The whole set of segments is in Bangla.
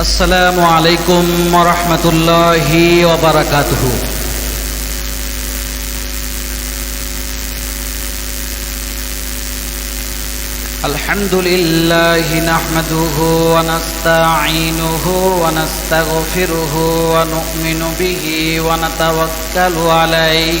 السلام عليكم ورحمة الله وبركاته الحمد لله نحمده ونستعينه ونستغفره ونؤمن به ونتوكل عليه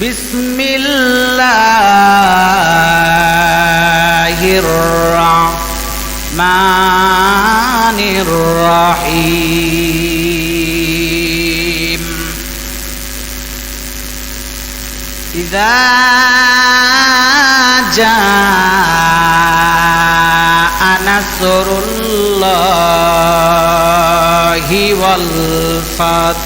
بسم الله الرحمن الرحيم إذا جاء نصر الله والفتح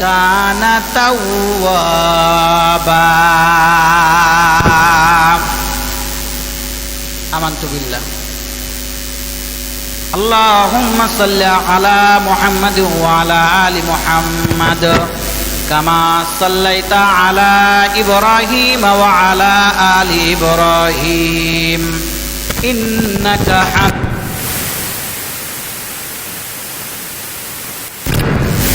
كان توابا آمنت بالله اللهم صل على محمد وعلى آل محمد كما صليت على إبراهيم وعلى آل إبراهيم إنك حميد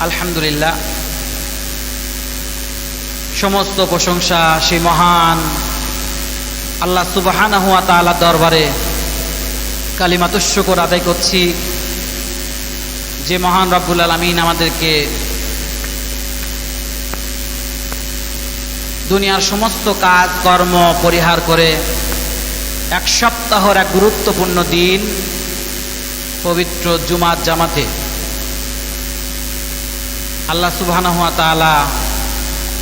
আলহামদুলিল্লাহ। সমস্ত প্রশংসা সেই মহান আল্লাহ সুবাহানা হুয়া তালা দরবারে কালিমাতুষ্যকর আদায় করছি। যে মহান রব্বুল আলমিন আমাদেরকে দুনিয়ার সমস্ত কাজ, কর্ম পরিহার করে এক সপ্তাহর এক গুরুত্বপূর্ণ দিন পবিত্র জুমাত জামাতে আল্লাহ সুবাহ তালা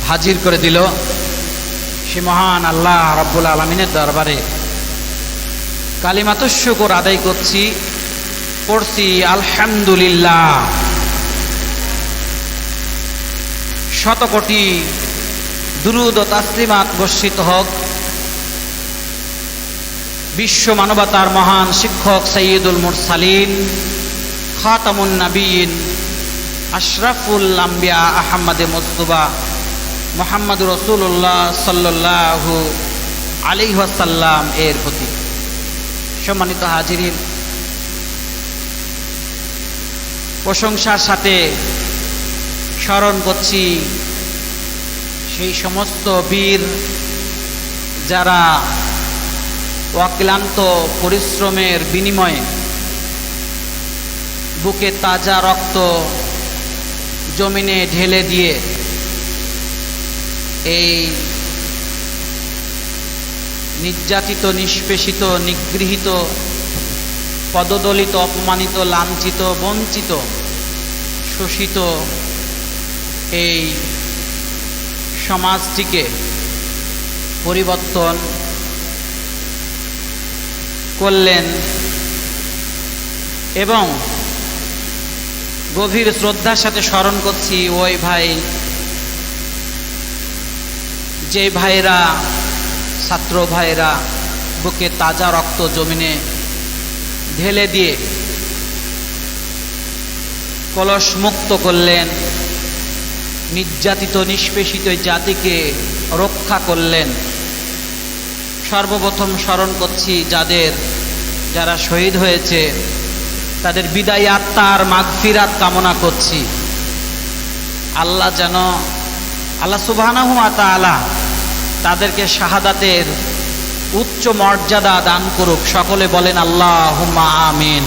হাজির করে দিল। সে মহান আল্লাহ রব্বুল আলমিনের দরবারে। কালিমাতুষ্যকর আদায় করছি, পড়ছি আলহামদুলিল্লাহ। শতকোটি দুরুদ ও তাসলিমাত বর্ষিত হোক। বিশ্ব মানবতার মহান শিক্ষক সৈয়দুল মুরসালিন, খাতামুন নবীন আশরাফুল আম্বিয়া আহম্মদে মুস্তফা মোহাম্মদ রসুল্লাহ সাল্লাহু আলিহাসাল্লাম এর প্রতি। সম্মানিত হাজিরিন, প্রশংসার সাথে স্মরণ করছি সেই সমস্ত বীর যারা অক্লান্ত পরিশ্রমের বিনিময়ে বুকে তাজা রক্ত জমিনে ঢেলে দিয়ে এই নির্যাতিত, নিষ্পেষিত, নিগৃহীত, পদদলিত, অপমানিত, লাঞ্ছিত, বঞ্চিত, শোষিত এই সমাজটিকে পরিবর্তন করলেন এবং গভীর শ্রদ্ধার সাথে স্মরণ করছি, ওই ভাই, যে ভাইরা, ছাত্র ভাইরা বুকে তাজা রক্ত জমিনে ঢেলে দিয়ে কলস মুক্ত করলেন, নির্যাতিত, নিষ্পেষিত জাতিকে রক্ষা করলেন। সর্বপ্রথম স্মরণ করছি যাদের, যারা শহীদ হয়েছে তাদের বিদায় আত্মার মাগফিরাত কামনা করছি। আল্লাহ যেন, আল্লাহ সুবাহানাহু আলা তাদেরকে শাহাদাতের উচ্চ মর্যাদা দান করুক। সকলে বলেন আল্লাহ আমিন।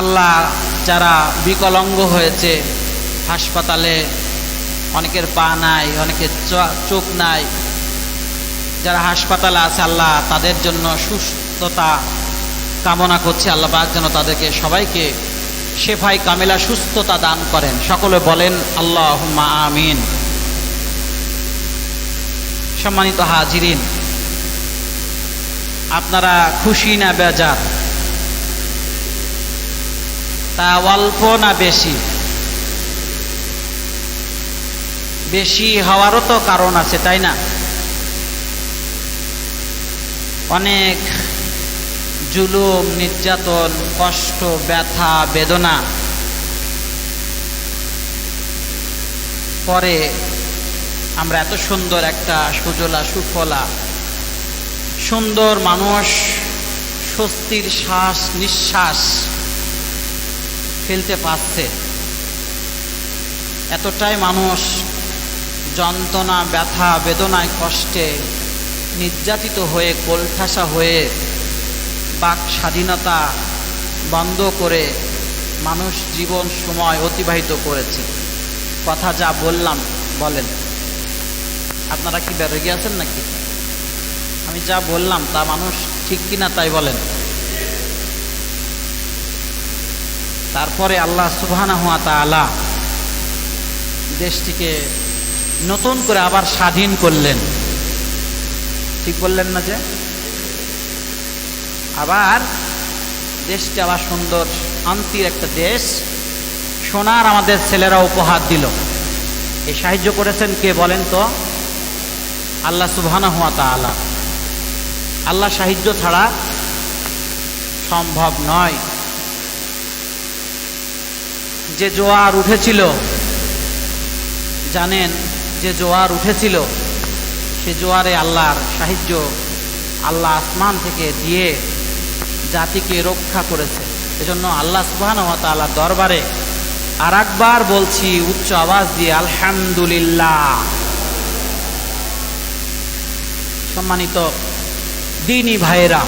আল্লাহ যারা বিকলাঙ্গ হয়েছে, হাসপাতালে অনেকের পা নাই, অনেকের চোখ নাই যারা হাসপাতালে আছে, আল্লাহ তাদের জন্য সুস্থতা কামনা করছে। আল্লাহ পাক যেন তাদেরকে সবাইকে শেফাই কামেলা সুস্থতা দান করেন। সকলে বলেন আল্লাহ আমিন। সম্মানিত হাজিরিন, আপনারা খুশি না বেজার? তা অল্প না বেশি? বেশি হওয়ারও তো কারণ আছে, তাই না? অনেক জুলুম, নির্যাতন, কষ্ট, ব্যথা, বেদনা। পরে আমরা এত সুন্দর একটা সুজলা, সুফলা, সুন্দর মানুষ, স্বস্তির শ্বাস নিঃশ্বাস ফেলতে পারছে। এতটাই মানুষ যন্ত্রণা, ব্যথা, বেদনায় কষ্টে নির্যাতিত হয়ে, কোলঠাসা হয়ে বাক স্বাধীনতা বন্ধ করে মানুষ জীবন সময় অতিবাহিত করেছে। কথা যা বললাম, বলেন। আপনারা কি বেরো গিয়েছেন নাকি? আমি যা বললাম, তা মানুষ ঠিক কিনা তাই বলেন। তারপরে আল্লাহ সুবহানা হুয়া তাআলা দেশটিকে নতুন করে আবার স্বাধীন করলেন। ঠিক বললেন না যে? আবার দেশটি আবার সুন্দর, শান্তির একটা দেশ। সোনার আমাদের ছেলেরা উপহার দিল। এই সাহায্য করেছেন কে বলেন তো? আল্লাহ সুবহানা হুয়া তাআলা। আল্লাহ সাহায্য ছাড়া সম্ভব নয়। যে জোয়ার উঠেছিল, জানেন, যে জোয়ার উঠেছিল সে জোয়ারে আল্লাহর সাহায্য আল্লাহ আসমান থেকে দিয়ে জাতিকে রক্ষা করেছে। এজন্য আল্লাহ সুবহান তাআলা দরবারে আর একবার বলছি, উচ্চ আওয়াজ দিয়ে আলহামদুলিল্লাহ। সম্মানিত দিনী ভাইয়েরা,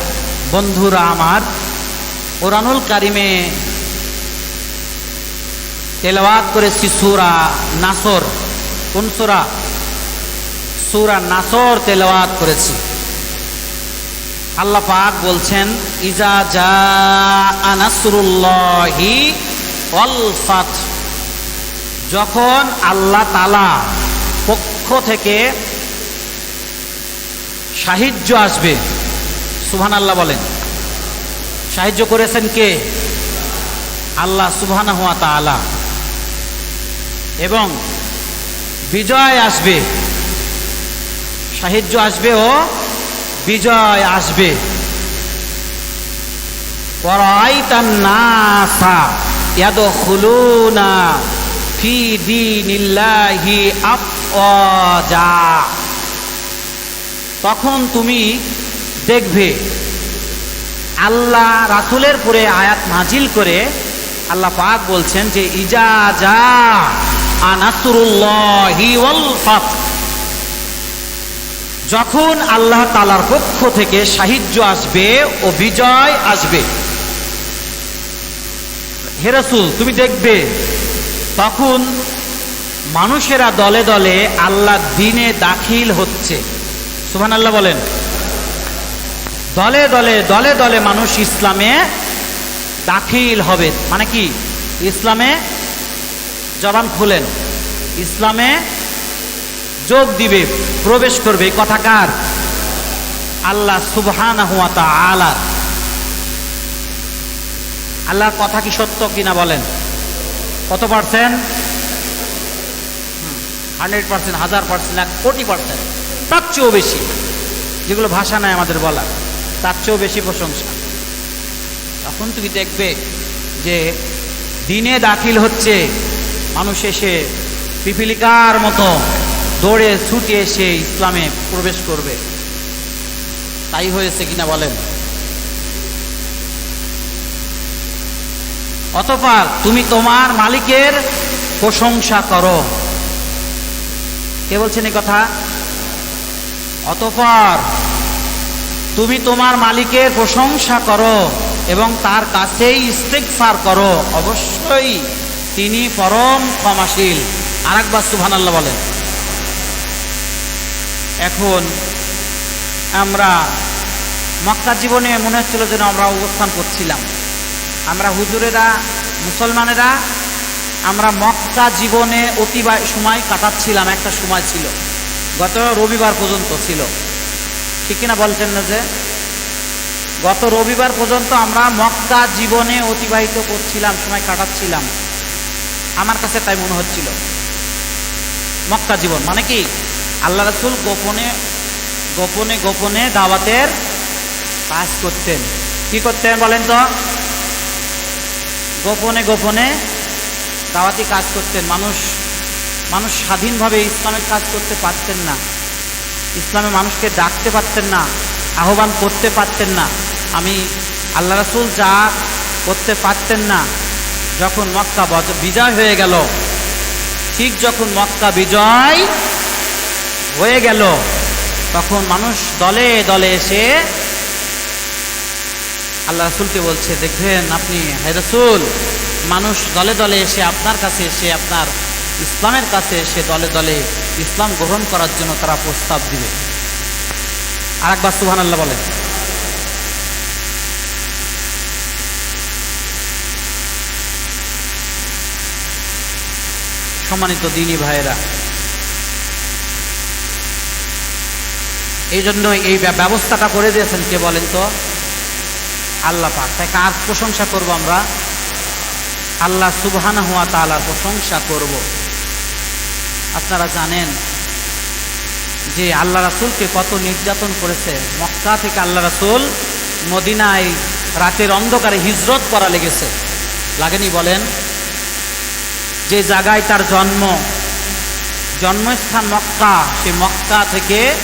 বন্ধুরা আমার ওরানুল কারিমে তেলাওয়াত করেছি সুরা নাসর। কোন সুরা? সুরা নাসর তেলাওয়াত করেছি। আল্লাহ পাক বলছেন, ইজা যা আনাসরুল্লাহি ওয়াল ফাত যখন আল্লাহ তালা পক্ষ থেকে সাহায্য আসবে সুবহান আল্লাহ বলেন। সাহায্য করেছেন কে? আল্লাহ সুবহান হুয়া তাআলা। এবং বিজয় আসবে। সাহায্য আসবে ও বিজয় আসবে। তখন তুমি দেখবে, আল্লাহ রাসুলের পরে আয়াত নাজিল করে আল্লাহ পাক বলছেন যে, ইজা যা আনাসুরুল্লাহি ওয়াল ফাত যখন আল্লাহ তালার পক্ষ থেকে সাহিত্য আসবে ও বিজয় আসবে। হেরাসুল তুমি দেখবে, তখন মানুষেরা দলে দলে আল্লাহ দিনে দাখিল হচ্ছে। সুবহান আল্লাহ বলেন। দলে দলে দলে দলে মানুষ ইসলামে দাখিল হবে। মানে কি? ইসলামে জবান খুলেন। ইসলামে যোগ দিবে, প্রবেশ করবে। কথাকার আল্লাহ সুবহান হুয়া আলা আল্লাহর কথা কি সত্য কিনা বলেন? কত পার্সেন্ট? হান্ড্রেড পার্সেন্ট, হাজার পার্সেন্ট, এক কোটি পার্সেন্ট। তার চেয়েও বেশি। যেগুলো ভাষা নাই আমাদের বলা তার চেয়েও বেশি প্রশংসা। তখন তুমি দেখবে যে দিনে দাখিল হচ্ছে মানুষ এসে পিপিলিকার মতো দৌড়ে ছুটে এসে ইসলামে প্রবেশ করবে। তাই হয়েছে কিনা বলেন? অতপর তুমি তোমার মালিকের প্রশংসা করো। কে বলছেন এই কথা? অতপর তুমি তোমার মালিকের প্রশংসা করো এবং তার কাছেই ইস্তেকফার করো। অবশ্যই তিনি পরম ক্ষমাশীল। আর একবার সুহান আল্লাহ বলেন। এখন আমরা মক্কা জীবনে মনে হচ্ছিল যেন আমরা অবস্থান করছিলাম। আমরা হুজুরেরা, মুসলমানেরা, আমরা মক্কা জীবনে অতি সময় কাটাচ্ছিলাম, একটা সময় ছিল। গত রবিবার পর্যন্ত ছিল। ঠিক কিনা বলছেন না যে? গত রবিবার পর্যন্ত আমরা মক্কা জীবনে অতিবাহিত করছিলাম, সময় কাটাচ্ছিলাম। আমার কাছে তাই মনে হচ্ছিল। মক্কা জীবন মানে কি? আল্লাহ রসুল গোপনে গোপনে গোপনে দাওয়াতের কাজ করতেন। কি করতেন বলেন তো? গোপনে গোপনে দাওয়াতি কাজ করতেন। মানুষ মানুষ স্বাধীনভাবে ইসলামের কাজ করতে পারতেন না। ইসলামে মানুষকে ডাকতে পারতেন না, আহ্বান করতে পারতেন না। আমি আল্লাহ রাসুল যা করতে পারতেন না, যখন মক্কা বিজয় হয়ে গেল, ঠিক যখন মক্কা বিজয় হয়ে গেল। তখন মানুষ দলে দলে এসে আল্লাহ রাসুলকে বলছে, দেখবেন আপনি, হে রসুল, মানুষ দলে দলে এসে আপনার কাছে এসে, আপনার ইসলামের কাছে এসে দলে দলে ইসলাম গ্রহণ করার জন্য তারা প্রস্তাব দিবে। আর একবার সুহান আল্লাহ বলেন। সম্মানিত দিনী ভাইয়েরা এই জন্য এই ব্যবস্থাটা করে দিয়েছেন কে বলেন তো? আল্লাহ পাক। তাই কার প্রশংসা করব আমরা? আল্লাহ সুবহানা হুয়া তালার প্রশংসা করব। আপনারা জানেন যে আল্লাহ রাসুলকে কত নির্যাতন করেছে। মক্কা থেকে আল্লাহ রাসুল মদিনায় রাতের অন্ধকারে হিজরত করা লেগেছে। লাগেনি বলেন? যে জায়গায় তার জন্ম, জন্মস্থান মক্কা, সে মক্কা থেকে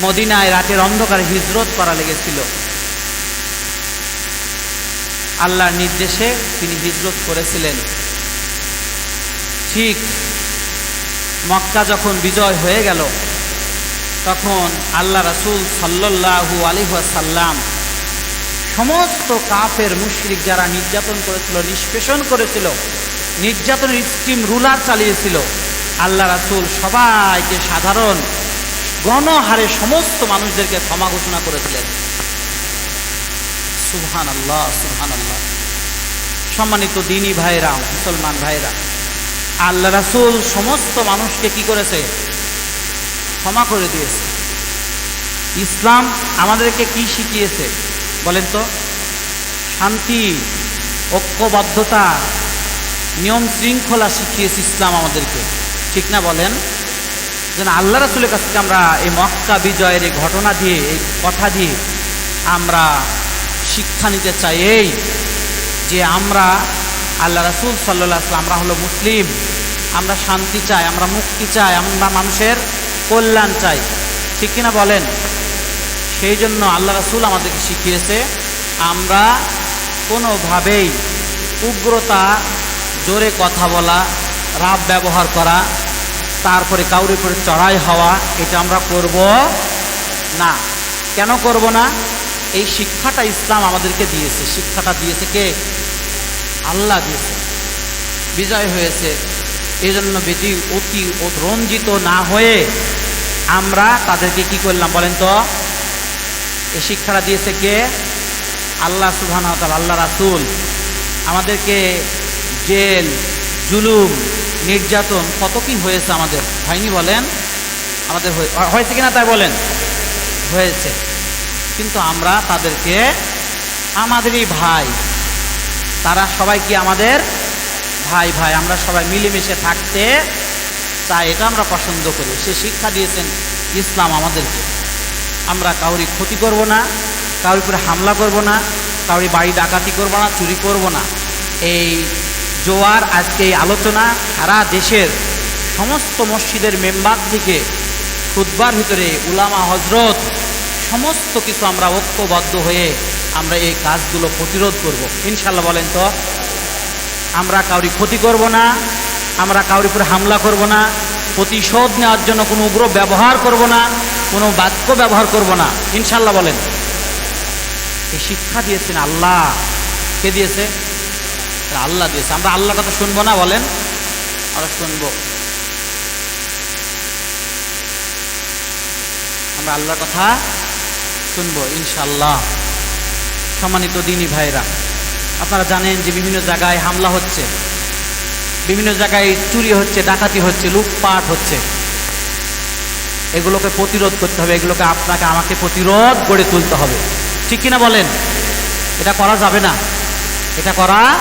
মদিনায় রাতের অন্ধকারে হিজরত করা লেগেছিল। আল্লাহর নির্দেশে তিনি হিজরত করেছিলেন। ঠিক মক্কা যখন বিজয় হয়ে গেল, তখন আল্লাহ রাসুল সাল্লাহু আলিহাসাল্লাম সমস্ত কাফের মুশরিক যারা নির্যাতন করেছিল, নিষ্পেষণ করেছিল, নির্যাতনের স্টিম রুলার চালিয়েছিল, আল্লাহ রাসুল সবাইকে সাধারণ গণহারে সমস্ত মানুষদেরকে ক্ষমা ঘোষণা করেছিলেন। সুহান আল্লাহ সুহান আল্লাহ সম্মানিত দিনী ভাইরা মুসলমান ভাইরা আল্লাহ রাসুল সমস্ত মানুষকে কি করেছে? ক্ষমা করে দিয়েছে। ইসলাম আমাদেরকে কি শিখিয়েছে? বলেন তো। শান্তি, ঐক্যবদ্ধতা নিয়ম শৃঙ্খলা শিখিয়েছে ইসলাম আমাদেরকে। ঠিক না বলেন? যেন আল্লাহ রাসুলের কাছ থেকে আমরা এই মক্কা বিজয়ের এই ঘটনা দিয়ে, এই কথা দিয়ে আমরা শিক্ষা নিতে চাই এই যে আমরা আল্লাহ রাসুল সাল্লাহ আমরা হলো মুসলিম। আমরা শান্তি চাই, আমরা মুক্তি চাই, আমরা মানুষের কল্যাণ চাই। ঠিক কিনা বলেন? সেই জন্য আল্লাহ রাসুল আমাদেরকে শিখিয়েছে, আমরা কোনোভাবেই উগ্রতা, জোরে কথা বলা রাব ব্যবহার করা তারপরে কাউরে উপরে চড়াই হওয়া, এটা আমরা করব না। কেন করব না? এই শিক্ষাটা ইসলাম আমাদেরকে দিয়েছে। শিক্ষাটা দিয়েছে কে? আল্লাহ দিয়েছে। বিজয় হয়েছে। এই জন্য বেশি অতি রঞ্জিত না হয়ে আমরা তাদেরকে কি করলাম বলেন তো? এই শিক্ষাটা দিয়েছে কে? আল্লাহ সুবহান আল্লাহ রাসুল। আমাদেরকে জেল, জুলুম নির্যাতন কত কি হয়েছে আমাদের? হয়নি বলেন, আমাদের হয়ে- হয়েছে কিনা তাই বলেন? হয়েছে। কিন্তু আমরা তাদেরকে, আমাদেরই ভাই। তারা সবাই কি আমাদের ভাই ভাই? আমরা সবাই মিলেমিশে থাকতে চাই, এটা আমরা পছন্দ করি। সে শিক্ষা দিয়েছেন ইসলাম আমাদেরকে। আমরা কাউরি ক্ষতি করব না কাউরি উপরে হামলা করব না, কাউরি বাড়ি ডাকাতি করব না, চুরি করব না। এই জোয়ার আজকে এই আলোচনা সারা দেশের সমস্ত মসজিদের মেম্বার থেকে খুদ্বার ভিতরে উলামা হজরত সমস্ত কিছু আমরা ঐক্যবদ্ধ হয়ে আমরা এই কাজগুলো প্রতিরোধ করব। ইনশাল্লাহ বলেন তো, আমরা কাউরি ক্ষতি করব না, আমরা কাউরি উপরে হামলা করব না, প্রতিশোধ নেওয়ার জন্য কোনো উগ্র ব্যবহার করব না, কোনো বাক্য ব্যবহার করব না। ইনশাল্লাহ বলেন। এই শিক্ষা দিয়েছেন আল্লাহ। কে দিয়েছে? আল্লাহ দিয়েছে। আমরা আল্লাহর কথা শুনব না, বলেন। আমরা শুনব। আমরা আল্লাহর কথা শুনব ইনশাল্লাহ সম্মানিত দিনী ভাইরা, আপনারা জানেন যে বিভিন্ন জায়গায় হামলা হচ্ছে। বিভিন্ন জায়গায় চুরি হচ্ছে, ডাকাতি হচ্ছে, লুটপাট হচ্ছে। এগুলোকে প্রতিরোধ করতে হবে, এগুলোকে আপনাকে, আমাকে প্রতিরোধ গড়ে তুলতে হবে। ঠিক কিনা বলেন? এটা করা যাবে না। এটা করা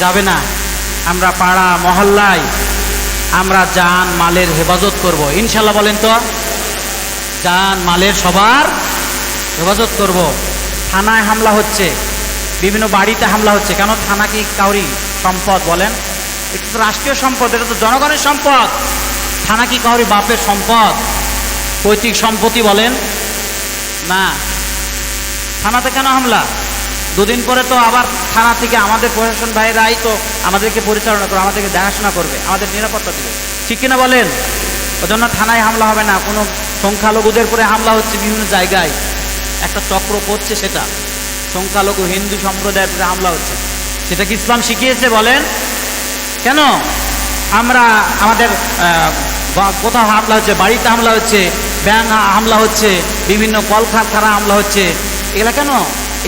যাবে না। আমরা পাড়া, মহল্লায় আমরা জান মালের হেফাজত করব। ইনশাল্লাহ বলেন তো জান মালের সবার হেফাজত করব। থানায় হামলা হচ্ছে, বিভিন্ন বাড়িতে হামলা হচ্ছে। কেন? থানা কি কাউরি সম্পদ বলেন? এটা তো রাষ্ট্রীয় সম্পদ, এটা তো জনগণের সম্পদ। থানা কি কাউরি বাপের সম্পদ? পৈতৃক সম্পত্তি বলেন? না। থানাতে কেন হামলা? দুদিন পরে তো আবার থানা থেকে আমাদের প্রশাসন ভাইরাই তো আমাদেরকে পরিচালনা করবে, আমাদেরকে দেখাশোনা করবে, আমাদের নিরাপত্তা দেবে। ঠিক কিনা বলেন? ওজন্য থানায় হামলা হবে না, কোনো সংখ্যালঘুদের পরে হামলা হচ্ছে বিভিন্ন জায়গায়। একটা চক্র করছে সেটা। সংখ্যালঘু হিন্দু সম্প্রদায়ের উপরে হামলা হচ্ছে। সেটা কি ইসলাম শিখিয়েছে বলেন? কেন? আমরা আমাদের কোথাও হামলা হচ্ছে, বাড়িতে হামলা হচ্ছে, ব্যাংক হামলা হচ্ছে, বিভিন্ন কলকারখানা হামলা হচ্ছে, এগুলা কেন?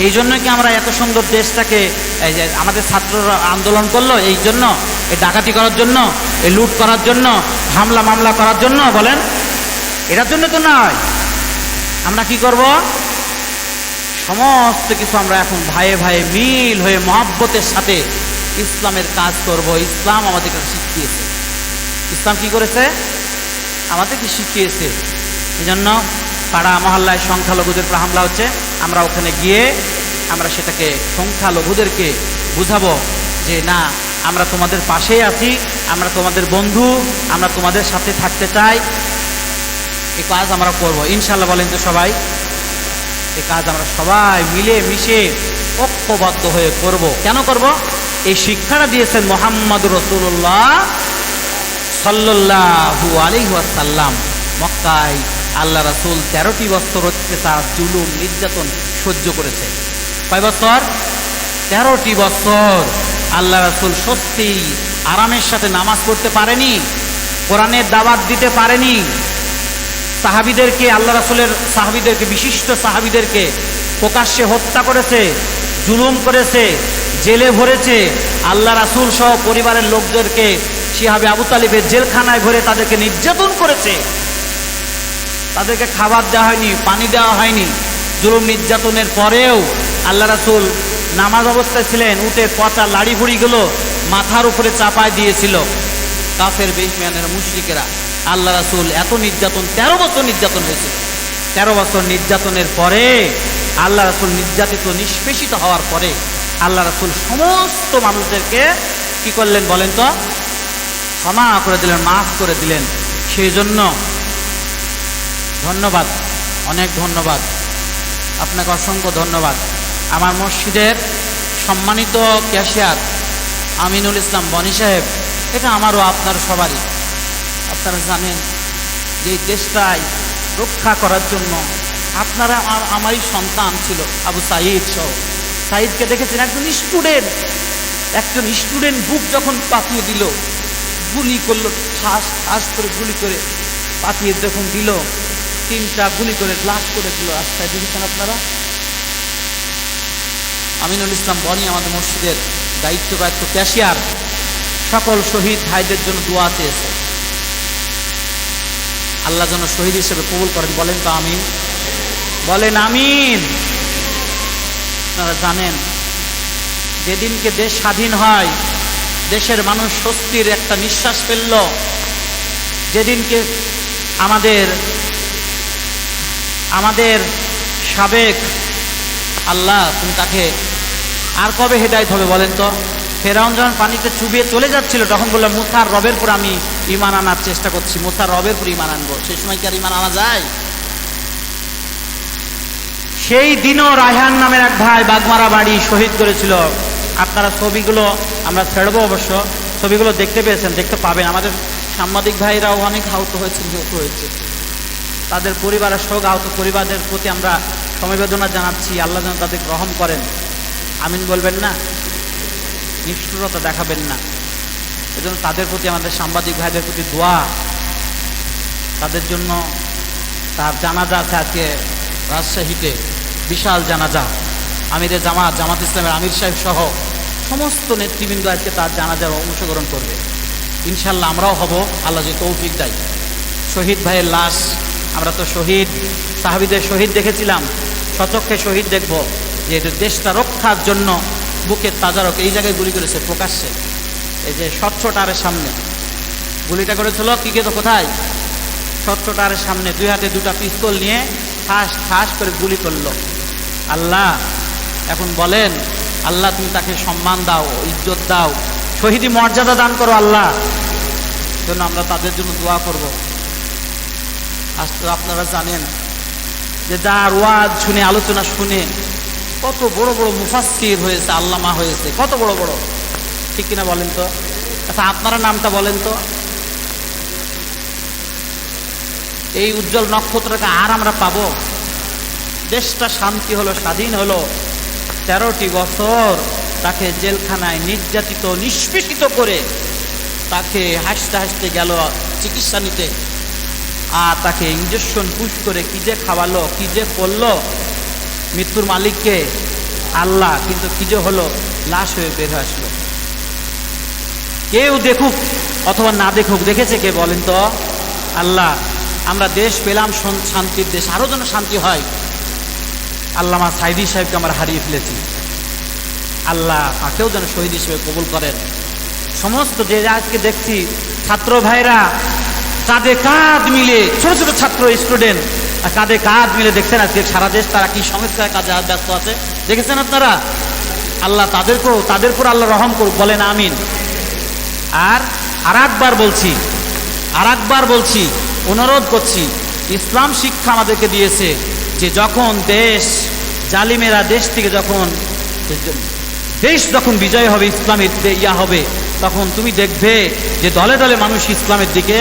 এই জন্য কি আমরা এত সুন্দর দেশটাকে আমাদের ছাত্ররা আন্দোলন করল, এই জন্য, এই ডাকাতি করার জন্য, এই লুট করার জন্য, হামলা মামলা করার জন্য, বলেন? এটার জন্য তো নয়। আমরা কি করব? সমস্ত কিছু আমরা এখন ভাইয়ে ভাইয়ে মিল হয়ে মহাব্বতের সাথে ইসলামের কাজ করব। ইসলাম আমাদেরকে শিখিয়েছে। ইসলাম কি করেছে? আমাদেরকে শিখিয়েছে। এই জন্য পাড়া মহল্লায় সংখ্যালঘুদের হামলা হচ্ছে। আমরা ওখানে গিয়ে আমরা সেটাকে সংখ্যালঘুদেরকে বুঝাবো যে না, আমরা তোমাদের পাশেই আছি, আমরা তোমাদের বন্ধু, আমরা তোমাদের সাথে থাকতে চাই। এই কাজ আমরা করব। ইনশাল্লাহ বলেন তো সবাই এই কাজ আমরা সবাই মিলে মিশে ঐক্যবদ্ধ হয়ে করব। কেন করব? এই শিক্ষাটা দিয়েছেন মোহাম্মদ রসুল্লাহ সাল্লাহু আলিহাসাল্লাম মক্কায় আল্লাহ রাসুল তেরোটি বছর অত্যাচার জুলুম, নির্যাতন সহ্য করেছে। কয় বছর তেরোটি বছর আল্লাহ রাসুল সত্যি আরামের সাথে নামাজ পড়তে পারেনি, কোরআনের দাওয়াত দিতে পারেনি। সাহাবিদেরকে, আল্লাহ রাসুলের সাহাবিদেরকে, বিশিষ্ট সাহাবিদেরকে প্রকাশ্যে হত্যা করেছে, জুলুম করেছে, জেলে ভরেছে। আল্লাহ রাসুল সহ পরিবারের লোকদেরকে শিহাবে আবু তালিবের জেলখানায় ভরে তাদেরকে নির্যাতন করেছে। তাদেরকে খাবার দেওয়া হয়নি, পানি দেওয়া হয়নি। জুলুম নির্যাতনের পরেও আল্লাহ রাসুল নামাজ অবস্থায় ছিলেন, উঠে পচা লাড়ি ভুড়িগুলো মাথার উপরে চাপায় দিয়েছিল। কাফের বেইমানের মুশরিকেরা, আল্লাহ রাসুল এত নির্যাতন, তেরো বছর নির্যাতন হয়েছিল তেরো বছর নির্যাতনের পরে আল্লাহ রাসুল নির্যাতিত, নিষ্পেষিত হওয়ার পরে আল্লাহ রাসুল সমস্ত মানুষদেরকে কি করলেন বলেন তো? ক্ষমা করে দিলেন, মাফ করে দিলেন। সেই জন্য ধন্যবাদ, অনেক ধন্যবাদ। আপনাকে অসংখ্য ধন্যবাদ। আমার মসজিদের সম্মানিত ক্যাশিয়ার আমিনুল ইসলাম বনি সাহেব, এটা আমারও, আপনার সবারই। আপনারা জানেন যে এই দেশটাই রক্ষা করার জন্য আপনারা আর আমারই সন্তান ছিল, আবু সাইদ সহ। সাইদকে দেখেছেন, একজন স্টুডেন্ট একজন স্টুডেন্ট বুক যখন পাতিয়ে দিল, গুলি করল ঠাস ঠাস করে গুলি করে পাতিয়ে যখন দিল তিনটা গুলি করে গ্লাস করে দিল রাস্তায়। দেখেছেন আপনারা? আমিনুল ইসলাম বনি আমাদের মসজিদের দায়িত্বপ্রাপ্ত ক্যাশিয়ার সকল শহীদ ভাইদের জন্য দোয়া চেয়েছে। আল্লাহ যেন শহীদ হিসেবে কবুল করেন। বলেন তো আমিন। বলেন আমিন। আপনারা জানেন, যেদিনকে দেশ স্বাধীন হয়, দেশের মানুষ স্বস্তির একটা নিঃশ্বাস ফেলল। যেদিনকে আমাদের আমাদের সাবেক আল্লাহ, তুমি তাকে আর কবে হেদায়ত হবে বলেন তো? ফেরাউন যখন পানিতে চুবিয়ে চলে যাচ্ছিল, তখন বললাম মুসার রবের পর আমি ইমান আনার চেষ্টা করছি মুসার রবের পর ইমান আনব। সেই সময় কি আর ইমান আনা যায়? সেই দিনও রায়হান নামের এক ভাই বাগমারা বাড়ি শহীদ করেছিল। আপনারা ছবিগুলো আমরা ছেড়বো অবশ্য, ছবিগুলো দেখতে পেয়েছেন, দেখতে পাবেন। আমাদের সাংবাদিক ভাইরাও অনেক আহত হয়েছে হয়েছে। তাদের পরিবারের শোক আহত পরিবারের প্রতি আমরা সমবেদনা জানাচ্ছি। আল্লাহ যেন তাদের গ্রহণ করেন। আমিন বলবেন না। নিষ্ঠুরতা দেখাবেন না। এজন্য তাদের প্রতি, আমাদের সাংবাদিক ভাইদের প্রতি দোয়া। তাদের জন্য তার জানাজা আছে আজকে রাজশাহীতে। বিশাল জানাজা। আমিরে জামাত জামাত ইসলামের আমির সাহেব সহ সমস্ত নেতৃবৃন্দ আজকে তার জানাজার অংশগ্রহণ করবে। ইনশাল্লাহ আমরাও হব, আল্লাহ যে তৌফিক দেয়। শহীদ ভাইয়ের লাশ আমরা তো শহীদ, সাহাবিদের শহীদ দেখেছিলাম শতককে শহীদ দেখব। যে দেশটা রক্ষার জন্য বুকের তাজারক, এই জায়গায় গুলি করেছে, প্রকাশ্যে। এই যে স্বচ্ছ টারের সামনে। গুলিটা করেছিল কি কে তো, কোথায়? স্বচ্ছ টারের সামনে, দুই হাতে দুটা পিস্তল নিয়ে ঠাস ঠাস করে গুলি করল। আল্লাহ, এখন বলেন, আল্লাহ তুমি তাকে সম্মান দাও, ইজ্জত দাও। শহীদি মর্যাদা দান করো আল্লাহ। জন্য আমরা তাদের জন্য দোয়া করব। আজ তো আপনারা জানেন যে যার ওয়াজ শুনে, আলোচনা শুনে কত বড় বড় মুফাসির হয়েছে, আল্লামা হয়েছে, কত বড় বড়। ঠিক কিনা বলেন তো? আচ্ছা আপনারা নামটা বলেন তো। এই উজ্জ্বল নক্ষত্রকে আর আমরা পাবো? দেশটা শান্তি হলো, স্বাধীন হলো। তেরোটি বছর তাকে জেলখানায় নির্যাতিত, নিষ্পেষিত করে তাকে হাসতে হাসতে গেল চিকিৎসা নিতে। আর তাকে ইঞ্জেকশন পুশ করে কি যে খাওয়ালো, কি যে করল, মৃত্যুর মালিককে আল্লাহ কিন্তু কি যে হলো, লাশ হয়ে বের আসলো। কেউ দেখুক অথবা না দেখুক, দেখেছে কে বলেন তো? আল্লাহ, আমরা দেশ পেলাম শন- শান্তির দেশ আরও যেন শান্তি হয়। আল্লাহ আল্লামা সাইদি সাহেবকে আমরা হারিয়ে ফেলেছি। আল্লাহ তাকেও যেন শহীদ হিসেবে কবুল করেন। সমস্ত যে আজকে দেখছি, ছাত্র ভাইরা কাঁধে কাঁধ মিলে, ছোট ছোট ছাত্র স্টুডেন্ট আর কাঁধে কাঁধ মিলে দেখছেন আজকে সারা দেশ তারা কি সংস্কার কাজে ব্যস্ত আছে? দেখেছেন আপনারা? আল্লাহ তাদেরকেও, তাদের উপর আল্লাহ রহম করুক, বলেন আমিন। আর আর একবার বলছি আর একবার বলছি, অনুরোধ করছি, ইসলাম শিক্ষা আমাদেরকে দিয়েছে যে যখন দেশ, জালিমেরা দেশ থেকে যখন দেশ যখন বিজয় হবে, ইসলামের ইয়া হবে, তখন তুমি দেখবে যে দলে দলে মানুষ ইসলামের দিকে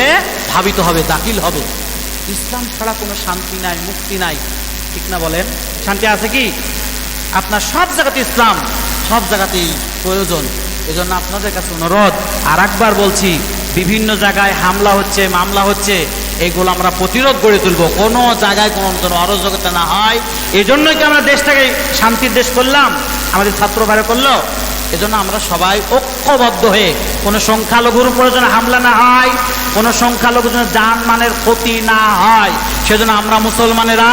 ধাবিত হবে, দাখিল হবে। ইসলাম ছাড়া কোনো শান্তি নাই, মুক্তি নাই। ঠিক না বলেন? শান্তি আছে কি? আপনার সব জায়গাতে ইসলাম, সব জায়গাতেই প্রয়োজন। এজন্য আপনাদের কাছে অনুরোধ আর একবার বলছি, বিভিন্ন জায়গায় হামলা হচ্ছে, মামলা হচ্ছে এইগুলো আমরা প্রতিরোধ গড়ে তুলব। কোনো জায়গায় কোনো যেন অরাজকতা না হয়। এই জন্যই কি আমরা দেশটাকে শান্তির দেশ করলাম? আমাদের ছাত্র ভাইরা করল? এজন্য আমরা সবাই ঐক্যবদ্ধ হয়ে কোনো সংখ্যালঘুর উপরে যেন হামলা না হয়, কোনো সংখ্যালঘু যেন যান মানের ক্ষতি না হয়, সেজন্য আমরা মুসলমানেরা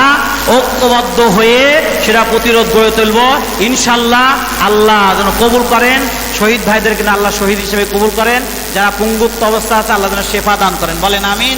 ঐক্যবদ্ধ হয়ে সেটা প্রতিরোধ গড়ে তুলব। ইনশাল্লাহ আল্লাহ যেন কবুল করেন, শহীদ ভাইদেরকে আল্লাহ শহীদ হিসেবে কবুল করেন, যারা পুঙ্গুত্ব অবস্থা আছে আল্লাহ যেন শেফা দান করেন। বলেন আমিন।